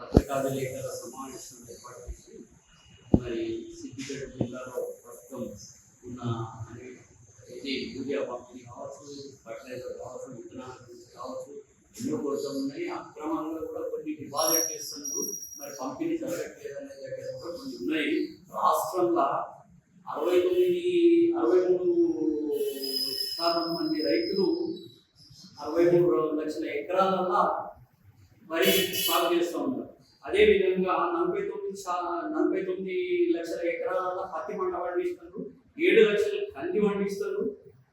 పత్రికా విలేకరుల సమావేశం ఏర్పాటు చేసి మరి సిద్దిపేట జిల్లాలో ప్రస్తుతం ఉన్న అయితే ఇది యూరియా పంపిణీ కావచ్చు ఫర్టిలైజర్ కావచ్చు విత్తనాల గురించి కావచ్చు ఎన్నో కొరతలు ఉన్నాయి. అక్రమంగా కూడా కొన్ని డిపాజిట్ చేస్తున్నారు. మరి పంపిణీ జరగట్లేదు అనే దగ్గర కూడా కొన్ని ఉన్నాయి. రాష్ట్రంలో అరవై తొమ్మిది అరవై మూడు శాతం మంది రైతులు అరవై మూడు లక్షల ఎకరాలలో వరి సాగు చేస్తూ ఉన్నారు. అదే విధంగా నలభై తొమ్మిది శా నలభై తొమ్మిది లక్షల ఎకరాల పత్తి పంట పండిస్తారు. ఏడు లక్షల కంది పండిస్తారు.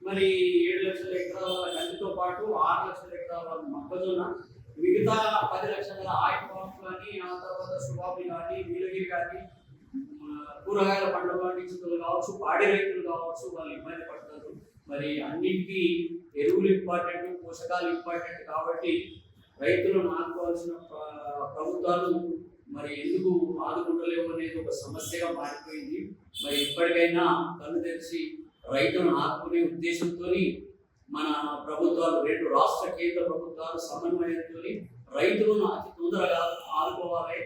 మరి ఏడు లక్షల ఎకరాల కందితో పాటు ఆరు లక్షల ఎకరాల మొక్కజొన్న మిగతా పది లక్షల ఆయిపాపు కానీ ఆ తర్వాత సుబాబులు కానీ నీలగిరి కానీ కూరగాయల పంటలు పండించడం కావచ్చు పాడి రైతులు కావచ్చు వాళ్ళు ఇబ్బంది మరి అన్నింటికీ ఎరువులు ఇంపార్టెంట్ పోషకాలు ఇంపార్టెంట్ కాబట్టి రైతులను ఆదుకోవాల్సిన ప్రభుత్వాలు మరి ఎందుకు ఆదుకుంటలేవు అనేది ఒక సమస్యగా మారిపోయింది. మరి ఇప్పటికైనా కన్ను తెరిచి రైతులను ఆదుకునే ఉద్దేశంతో మన ప్రభుత్వాలు రెండు రాష్ట్ర కేంద్ర ప్రభుత్వాలు సమన్వయంతో రైతులను అతి తొందరగా ఆదుకోవాలి.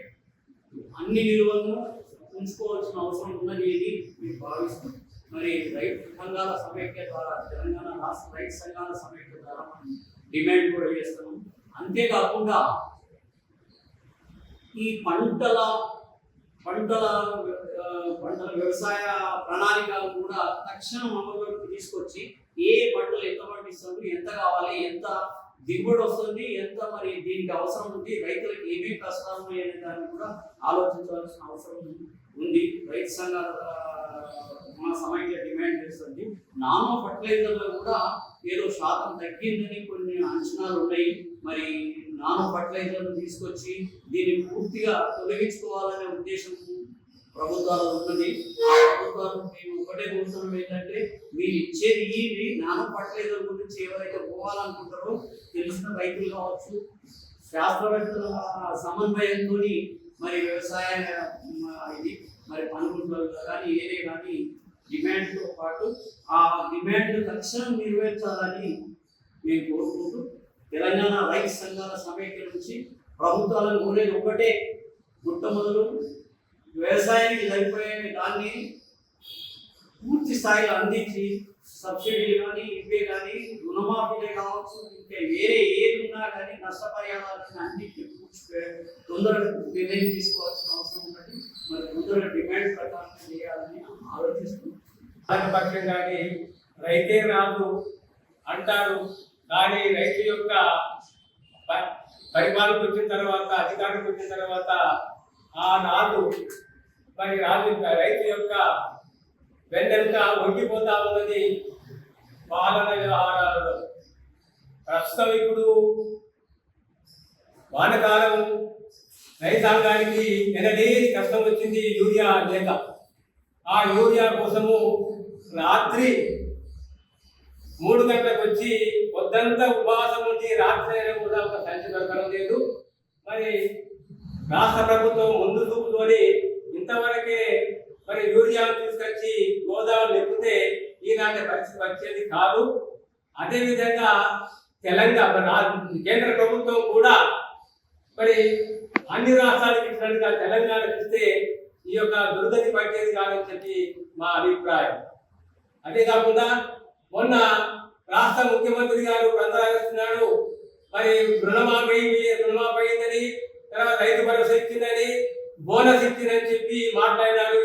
అన్ని నిలువలను ఉంచుకోవాల్సిన అవసరం ఉందని అని మేము భావిస్తున్నాం మరి రైతు సంఘాల సమైక్య ద్వారా తెలంగాణ రాష్ట్ర రైతు సంఘాల సమైక్య ద్వారా మనం డిమాండ్ కూడా చేస్తున్నాం. అంతేకాకుండా ఈ పంటల పంటల పంటల వ్యవసాయ ప్రణాళిక కూడా తక్షణం అమలులోకి తీసుకొచ్చి ఏ పంటలు ఎంత పండిస్తారు ఎంత కావాలి ఎంత దిగుబడి వస్తుంది ఎంత మరి దీనికి అవసరం ఉంది రైతులకు ఏమేమి కష్టాలు అనే దాన్ని కూడా ఆలోచించవలసిన అవసరం ఉంది. రైతు సంఘాల మా సమైక్య డిమాండ్ చేస్తుంది. నానో ఫర్టిలైజర్లో కూడా ఏదో శాతం తగ్గిందని కొన్ని అంచనాలు ఉన్నాయి. మరి నానో ఫర్టిలైజర్ను తీసుకొచ్చి దీన్ని పూర్తిగా తొలగించుకోవాలనే ఉద్దేశం ప్రభుత్వాలు ఉన్నది. ఆ మేము ఒకటే కోరుతున్నాం ఏంటంటే మీరు ఇచ్చేది ఇవి నాన్న పట్టలేదు గురించి ఎవరైతే పోవాలనుకుంటారో తెలిసిన రైతులు కావచ్చు. శాస్త్రవేత్తల సమన్వయంతో మరి వ్యవసాయ ఇది మరి పనులు కానీ ఏదే కానీ డిమాండ్తో పాటు ఆ డిమాండ్ తక్షణం నెరవేర్చాలని మేము కోరుకుంటూ తెలంగాణ రైతు సంఘాల సమైక్య నుంచి ప్రభుత్వాలను కోరేది ఒకటే మొట్టమొదలు వ్యవసాయానికి సరిపోయే దాన్ని పూర్తి స్థాయిలో అందించి సబ్సిడీ కానీ ఇవే కానీ రుణమాఫీలే కావచ్చు ఇంకా వేరే ఏది ఉన్నా కానీ నష్టపరిహారాలను అన్నింటినీ పూర్తి తొందరగా నిర్ణయం తీసుకోవాల్సిన అవసరం ఉన్నది. మరి తొందరగా డిమాండ్ ప్రకారం చేయాలని ఆలోచిస్తున్నాం. పక్షం కానీ రైతే రాదు అంటారు. కానీ రైతు యొక్క పరిపాలనకు వచ్చిన తర్వాత అధికారంకి వచ్చిన తర్వాత ఆ నాడు మరి రాజు రైతు యొక్క వెన్నెంక వంగిపోతా ఉన్నది. పాలన వ్యవహారాలలో ప్రస్తుతం ఇప్పుడు వానకాలం రైతాంగానికి ఎనడే కష్టం వచ్చింది యూరియా లేక. ఆ యూరియా కోసము రాత్రి మూడు గంటలకు వచ్చి పొద్దంతా ఉపవాసం ఉండి రాత్రి అయినా కూడా ఒక సంచి దొరకడం లేదు. మరి రాష్ట్ర ప్రభుత్వం ముందు చూపుతోనే ఇంతవరకే మరి యూరియాను తీసుకొచ్చి గోదావరి నింపితే ఈనాటి పరిస్థితి వచ్చేది కాదు. అదేవిధంగా తెలంగాణ కేంద్ర ప్రభుత్వం కూడా మరి అన్ని రాష్ట్రాలకు ఇచ్చినట్టుగా తెలంగాణకి ఇస్తే ఈ యొక్క దుర్గతి పట్టేది కాదని చెప్పి మా అభిప్రాయం. అదే కాకుండా మొన్న రాష్ట్ర ముఖ్యమంత్రి గారు ప్రస్తావిస్తున్నాడు మరి రుణమాఫీ రుణమాఫీ అయిందని తర్వాత రైతు భరోసా ఇచ్చిందని బోనస్ ఇచ్చిందని చెప్పి మాట్లాడినాడు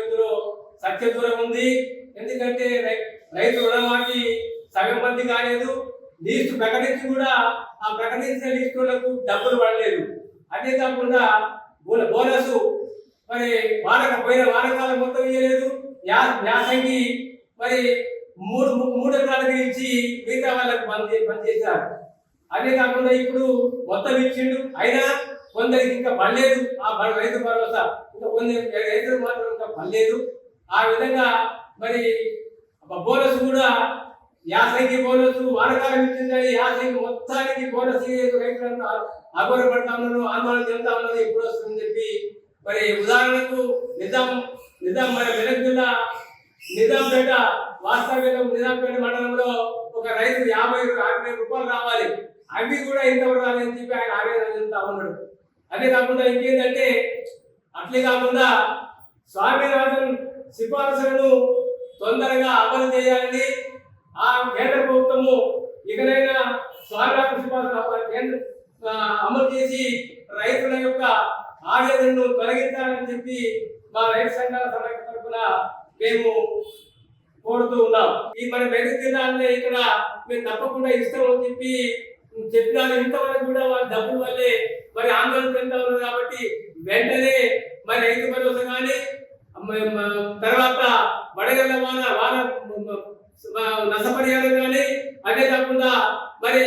సత్య దూరం ఉంది. ఎందుకంటే రై- రైతు రుణమాఫీ సగం మంది కాలేదు. లీస్ట్ ప్రకటించి కూడా ఆ ప్రకటించిన లీస్టులకు డబ్బులు పడలేదు. అదే కాకుండా బోన- బోనస్ మరి వానక పోయిన వానకాలం మొత్తం ఇవ్వలేదు యా యాసంగి మరి మూడు మూడు ఎకరాలకు ఇచ్చి మిగతా వాళ్ళకు పని పని చేశారు. అదే కాకుండా ఇప్పుడు మొత్తం ఇచ్చిండు. అయినా కొందరికి ఇంకా పడలేదు. ఆ రైతు భరోసా. ఇంకా కొందరు రైతులు మాత్రం ఇంకా పడలేదు. ఆ విధంగా మరి బోనస్ కూడా యాసంగి బోనస్ వానకాలం ఇచ్చిందని యాసంగి మొత్తానికి బోనస్ ఇయ్యలేదు రైతులంతా ఉన్నారు ఆందోళన చెందుతా ఉన్నారు ఎప్పుడు వస్తుందని చెప్పి మరి ఉదాహరణకు నిజాం నిజాం మన మెదక్ జిల్లా నిజాంపేట వాస్తవ్యం నిజాంపేట మండలంలో ఒక రైతు యాభై అరవై రూపాయలు రావాలి. అవి కూడా ఇంతవరకు రాలేదని చెప్పి ఆయన ఆవేదన చెందుతా ఉన్నాడు. అదే కాకుండా ఇంకేంటంటే అట్లే కాకుండా స్వామి సిఫార్సులను తొందరగా అమలు చేయాలని ఆ కేంద్ర ప్రభుత్వము ఇకనైనా స్వామినాథన్ సిఫార్సు అమలు- కేంద్ర అమలు చేసి రైతుల యొక్క ఆవేదనను తొలగించాలని చెప్పి మా రైతు సంఘాల సమైక్య తరఫున మేము కోరుతూ ఉన్నాం. ఈ మన మెదక్ జిల్లాలో ఇక్కడ మేము తప్పకుండా ఇస్తామని చెప్పి చెప్పినారు. ఇంతవరకు కూడా వాళ్ళ డబ్బుల వల్లే మరి ఆందోళన చెందా ఉన్నారు కాబట్టి వెంటనే మరి రైతు భరోసా కానీ తర్వాత వడగళ్ళ వాన వాన నష్టపరిహారం కానీ అదే కాకుండా మరి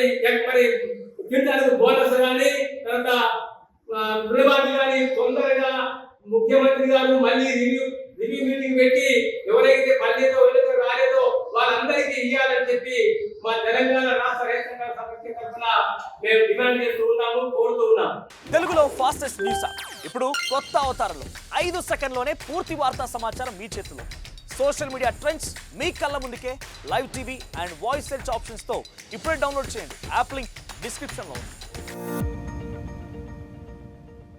మరి క్వింటాలకు బోనస్ కానీ తర్వాత ఆ, రుణమాఫీ కానీ తొందరగా ముఖ్యమంత్రి గారు మళ్ళీ రివ్యూ రివ్యూ మీటింగ్ పెట్టి ఎవరైతే పల్లెతో ఎవరైతే రాలేదో వాళ్ళందరికీ ఇవ్వాలని చెప్పి మా తెలంగాణ రాష్ట్ర రైతాంగ సమస్య తరఫున మేము డిమాండ్ చేస్తూ ఉన్నాము కోరుతూ ఉన్నాము. తెలుగులో ఫాస్టెస్ట్ న్యూస్ ఇప్పుడు కొత్త అవతారంలో. ఐదు సెకండ్లోనే పూర్తి వార్తా సమాచారం మీ చేతిలో. సోషల్ మీడియా ట్రెండ్స్ మీ కళ్ళ ముందుకే live TV and voice search ఆప్షన్స్తో ఇప్పుడే డౌన్లోడ్ చేయండి. యాప్ లింక్ డిస్క్రిప్షన్లో ఉంది.